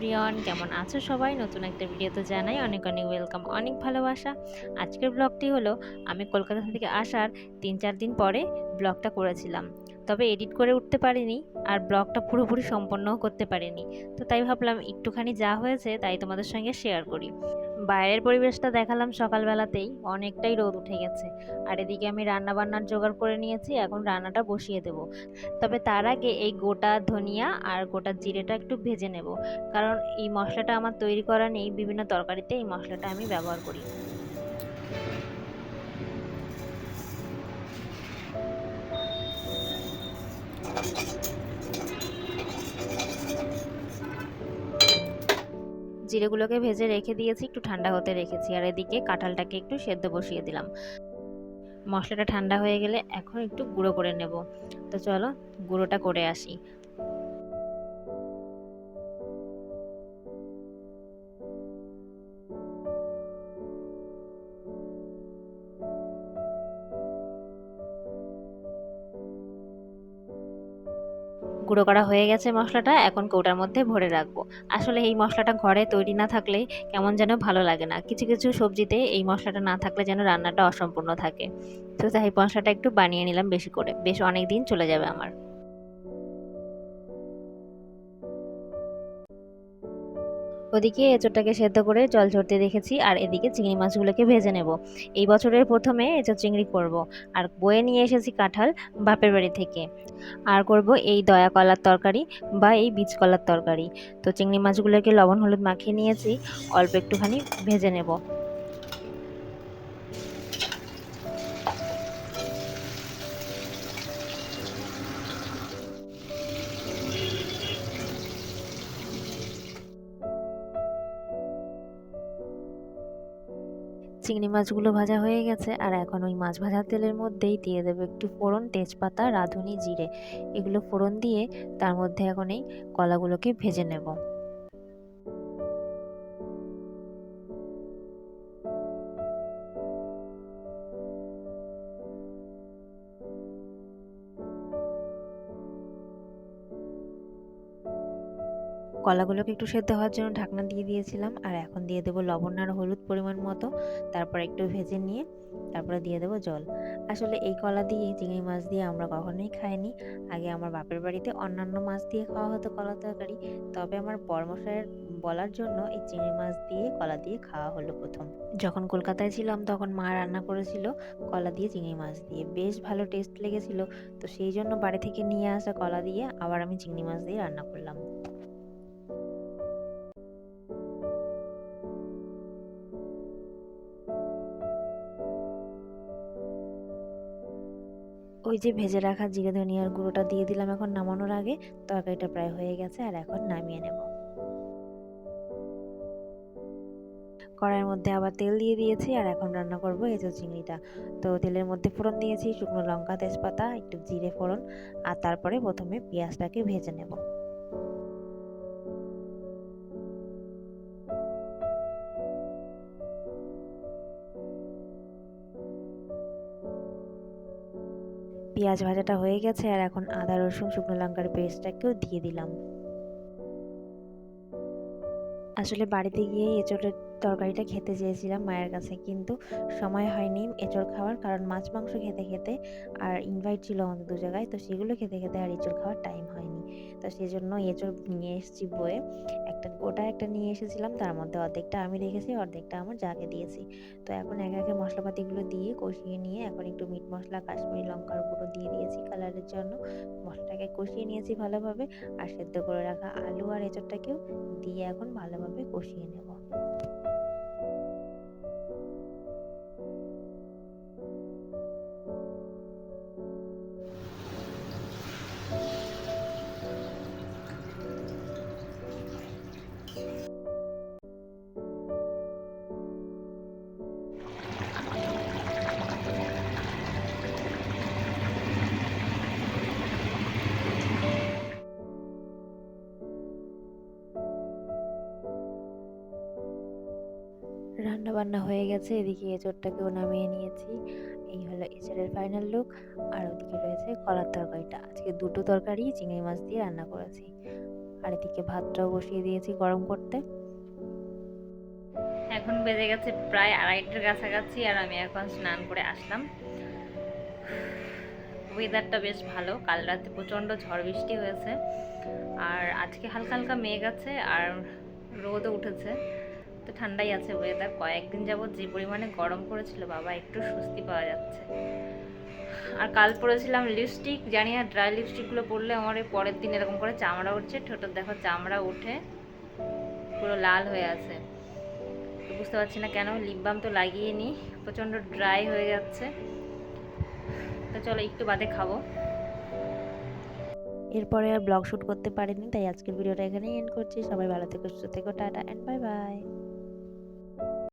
Everyone, কেমন আছো সবাই? নতুন একটা ভিডিওতে জানাই অনেক অনেক ওয়েলকাম অনেক ভালোবাসা। আজকের ব্লগটি হলো, আমি কলকাতা থেকে আসার তিন চার দিন পরে ব্লগটা করেছিলাম। তবে এডিট করে উঠতে পারিনি আর ব্লগটা পুরোপুরি সম্পন্নও করতে পারিনি। তো তাই ভাবলাম একটুখানি যা হয়েছে তাই তোমাদের সঙ্গে শেয়ার করি। বাইরের পরিবেশটা দেখালাম সকালবেলাতেই, অনেকটাই রোদ উঠে গেছে। আর এদিকে আমি রান্না বান্নার জোগাড় করে নিয়েছি, এখন রান্নাটা বসিয়ে দেব। তবে তার আগে এই গোটা ধনিয়া আর গোটা জিরেটা একটু ভেজে নেব। কারণ এই মশলাটা আমার তৈরি করা নেই, বিভিন্ন তরকারিতে এই মশলাটা আমি ব্যবহার করি। জিরেগুলোকে ভেজে রেখে দিয়েছি, একটু ঠান্ডা হতে রেখেছি। আর এদিকে কাঁঠালটাকে একটু সেদ্ধ বসিয়ে দিলাম। মশলাটা ঠান্ডা হয়ে গেলে এখন একটু গুঁড়ো করে নেব। তো চলো, গুঁড়োটা করে আসি। গুঁড়ো করা হয়ে গেছে মশলাটা, এখন কৌটার মধ্যে ভরে রাখব। আসলে এই মশলাটা ঘরে তৈরি না থাকলে কেমন যেন ভালো লাগে না। কিছু কিছু সবজিতে এই মশলাটা না থাকলে যেন রান্নাটা অসম্পূর্ণ থাকে। তো তাই মশলাটা একটু বানিয়ে নিলাম বেশি করে। বেশ অনেক দিন চলে যাবে আমার। ওদিকে এঁচোরটাকে সেদ্ধ করে জল ঝরতে দেখেছি আর এদিকে চিংড়ি মাছগুলোকে ভেজে নেব। এই বছরের প্রথমে এঁচোর চিংড়ি করব আর বয়ে নিয়ে এসেছি কাঁঠাল বাপের বাড়ি থেকে। আর করব এই দয়া কলার তরকারি বা এই বীজ কলার তরকারি। তো চিংড়ি মাছগুলোকে লবণ হলুদ মাখিয়ে নিয়েছি, অল্প একটুখানি ভেজে নেব। চিংড়ি মাছগুলো ভাজা হয়ে গেছে আর এখন ওই মাছ ভাজার তেলের মধ্যেই দিয়ে দেবো একটু ফোড়ন, তেজপাতা, রাঁধুনি, জিরে। এগুলো ফোড়ন দিয়ে তার মধ্যে এখন এই কলাগুলোকে ভেজে নেব। কলাগুলোকে একটু সেদ্ধ হওয়ার জন্য ঢাকনা দিয়ে দিয়েছিলাম। আর এখন দিয়ে দেবো লবণ আর হলুদ পরিমাণ মতো। তারপর একটু ভেজে নিয়ে তারপরে দিয়ে দেবো জল। আসলে এই কলা দিয়ে, চিংড়ি মাছ দিয়ে আমরা কখনোই খাইনি। আগে আমার বাপের বাড়িতে অন্যান্য মাছ দিয়ে খাওয়া হতো কলা তরকারি। তবে আমার বর্মশায়ের বলার জন্য এই চিংড়ি মাছ দিয়ে কলা দিয়ে খাওয়া হলো প্রথম। যখন কলকাতায় ছিলাম তখন মা রান্না করেছিল কলা দিয়ে চিংড়ি মাছ দিয়ে। বেশ ভালো টেস্ট লেগেছিল। তো সেই জন্য বাড়ি থেকে নিয়ে আসা কলা দিয়ে আবার আমি চিংড়ি মাছ দিয়ে রান্না করলাম। ওই যে ভেজে রাখা জিরে ধনিয়ার গুঁড়োটা দিয়ে দিলাম এখন নামানোর আগে। তরকারিটা প্রায় হয়ে গেছে আর এখন নামিয়ে নেব। কড়াইয়ের মধ্যে আবার তেল দিয়ে দিয়েছি আর এখন রান্না করব এঁচো চিংড়িটা। তো তেলের মধ্যে ফোড়ন দিয়েছি, শুকনো লঙ্কা, তেজপাতা, একটু জিরে ফোড়ন আর তারপরে প্রথমে পেঁয়াজটাকে ভেজে নেব। পেঁয়াজ ভাজাটা হয়ে গেছে আর এখন আদা, রসুন, শুকনো লঙ্কার পেস্টটাকেও দিয়ে দিলাম। আসলে বাড়িতে গিয়ে এঁচড়ের তরকারিটা খেতে চেয়েছিলাম মায়ের কাছে, কিন্তু সময় হয়নি এঁচড় খাওয়ার কারণ মাছ মাংস খেতে খেতে আর ইনভাইট ছিল আমাদের দু জায়গায়, তো সেগুলো খেতে খেতে আর এঁচড় খাওয়ার টাইম হয়নি। তো সেই জন্য এঁচড় নিয়ে এসেছি বয়ে। একটা ওটা একটা নিয়ে এসেছিলাম, তার মধ্যে অর্ধেকটা আমি রেখেছি, অর্ধেকটা আমার জাকে দিয়েছি। তো এখন একে একে মশলাপাতিগুলো দিয়ে কষিয়ে নিয়ে এখন একটু মিট মশলা, কাশ্মীরি লঙ্কার গুঁড়ো দিয়ে দিয়েছি কালারের জন্য। মশলাটাকে কষিয়ে নিয়েছি ভালোভাবে আর সেদ্ধ করে রাখা আলু আর এঁচড়টাকেও দিয়ে এখন ভালোভাবে কষিয়ে নেব। রান্না বান্না হয়ে গেছে, এদিকে এঁচড়টাকেও নামিয়ে নিয়েছি। এই হলো এঁচড়ের ফাইনাল লুক আর ওদিকে রয়েছে কলার তরকারিটা। আজকে দুটো তরকারি, চিংড়ি মাছ দিয়ে রান্না করেছি। আর এদিকে ভাতটাও বসিয়ে দিয়েছি গরম করতে। এখন বেজে গেছে প্রায় আড়াইটার কাছাকাছি আর আমি এখন স্নান করে আসলাম। ওয়েদারটা বেশ ভালো। কাল রাতে প্রচণ্ড ঝড় বৃষ্টি হয়েছে। আর আজকে হালকা হালকা মেঘ আছে আর রোদও উঠেছে। তো ঠান্ডাই আছে ওয়েদার কয়েকদিন যাবৎ যে পরিমাণে গরম পড়েছিল, বাবা, একটু স্বস্তি পাওয়া যাচ্ছে। আর কাল পরেছিলাম লিপস্টিক জানি না ড্রাই লিপস্টিকগুলো পরলে আমার এই পরের দিন এরকম করে চামড়া উঠছে। ঠোঁটের দেখো, চামড়া উঠে পুরো লাল হয়ে আছে। বুঝতে পারছি না কেন লিপ বাম তো লাগিয়ে নিই প্রচণ্ড ড্রাই হয়ে যাচ্ছে। তো চলো, একটু বাদে খাব। এরপরে আর ব্লগ শ্যুট করতে পারিনি, তাই আজকের ভিডিওটা এখানেই এন্ড করছি। সবাই ভালো থেকো, সুস্থ থেকো, টাটা অ্যান্ড বাই বাই